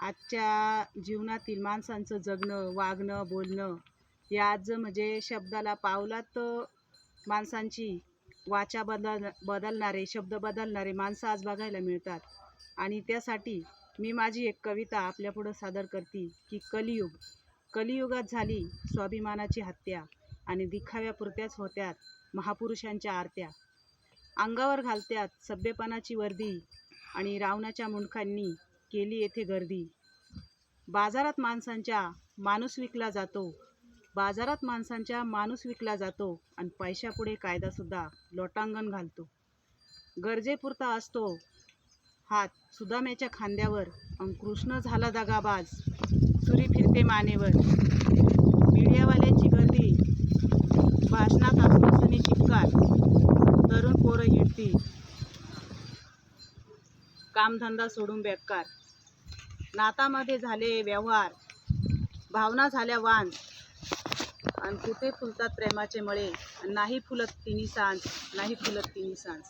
आजच्या जीवनातील माणसांचं जगणं वागणं बोलणं या आज म्हणजे शब्दाला पावलात माणसांची वाचा बदल बदलणारे शब्द बदलणारे माणसं आज बघायला मिळतात. आणि त्यासाठी मी माझी एक कविता आपल्यापुढं सादर करते की कलियुग. कलियुगात झाली स्वाभिमानाची हत्या आणि दिखाव्यापुरत्याच होत्यात महापुरुषांच्या आरत्या. अंगावर घालत्यात सभ्यपणाची वर्दी आणि रावणाच्या मुंडकांनी केली येथे गर्दी. बाजारात माणसांच्या माणूस विकला जातो. बाजारात माणसांच्या माणूस विकला जातो आणि पैशापुढे कायदासुद्धा लोटांगण घालतो. गरजेपुरता असतो. हात सुदाम्याच्या खांद्यावर अन कृष्ण झाला दगाबाज. सुरी फिरते मानेवर. मीडियावाल्यांची गर्दी. भाषणात आश्वासने चिपकार. तरुण पोरं हिडती कामधंदा सोडून बेकार. नातामध्ये झाले व्यवहार. भावना झाल्या वान. आणि कुठे फुलतात प्रेमाचे मळे? नाही फुलत तिन्ही सांज नाही फुलत तिन्ही सांज.